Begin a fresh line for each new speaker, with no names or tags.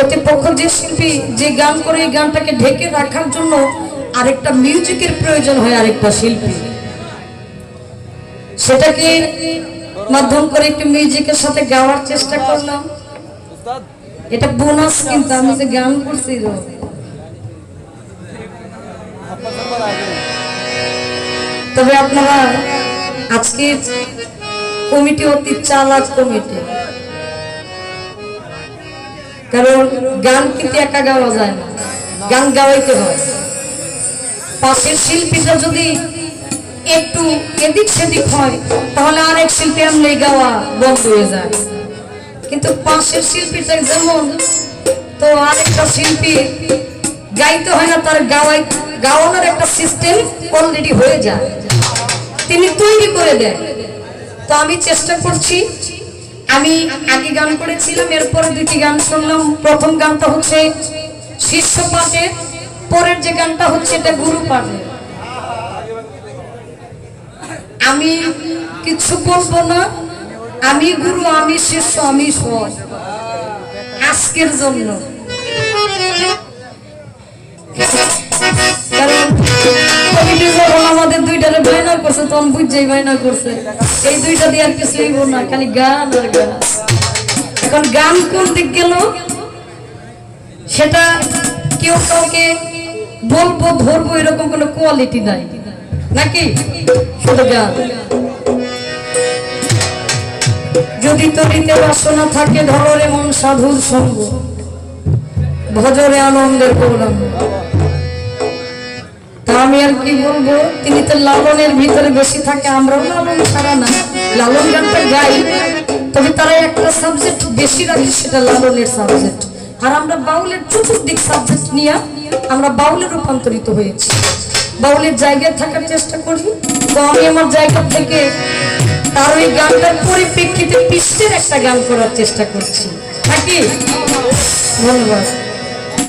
প্রতিপক্ষ যে শিল্পী যে গান করে এই গানটাকে ঢেকে রাখার জন্য আরেকটা মিউজিকের প্রয়োজন হয় আরেকটা শিল্পী। সেটাকে মাধ্যম করে একটু মিউজিকের সাথে গাওয়ার চেষ্টা করলাম। এটা বোনাস কিন্তু, আমি যে গান করছি তবে আপনারা আজকের কমিটি অতি চালাক কমিটি। কারণ গান কিন্তু একা গাওয়া যায় না। গান গাওয়াইতে হয়। পাশের শিল্পীটা যদি একটু এদিক সেদিক হয়, তাহলে আরেক শিল্পী আমলেই গাওয়া বন্ধ হয়ে যায়। কিন্তু পাশের শিল্পীটা যেমন, তো আরেকটা শিল্পী গাইতে হয় না, তার গাওয়াই, গাওয়ানোর একটা সিস্টেম অলরেডি হয়ে যায়। তিনি তৈরি করে দেন। তো আমি চেষ্টা করছি আমি আগে গান করেছিলাম, এরপরে দুটি গান শুনলাম। প্রথম গানটা হচ্ছে শিষ্য পাঠে, পরের যে গানটা হচ্ছে এটা গুরু পাঠে। আমি কিছু বলব না, আমি গুরু, আমি শিষ্য, আমি সব আজকের জন্য। বায়না করছে তখন বুঝছেই বায়না করছে। এই দুইটা দিয়ে আর না, খালি গান আর গান। এখন গান কোন দিক গেল, সেটা কেউ কাউকে বলব, ধরবো, এরকম কোনো কোয়ালিটি নাই। নাকি? শুধু গান। যদি তরিতে বাসনা থাকে ধরে মন সাধুর সঙ্গ। ভজরে আনন্দের তা আমি আর কি বলব? তিনি তো লালনের ভিতরে বেশি থাকে, আমরাও লালন ছাড়া না। লালন গানটা গাই, তবে তারা একটা সাবজেক্ট বেশি রাখে, সেটা লালনের সাবজেক্ট আর আমরা বাউলের চতুর্দিক সাবজেক্ট নিয়ে আমরা বাউলে রূপান্তরিত হয়েছি। বাউলের জায়গায় থাকার চেষ্টা করি। তো আমি আমার জায়গা থেকে তার ওই গানটার পরিপ্রেক্ষিতে পৃষ্ঠের একটা গান করার চেষ্টা করছি। নাকি? ধন্যবাদ।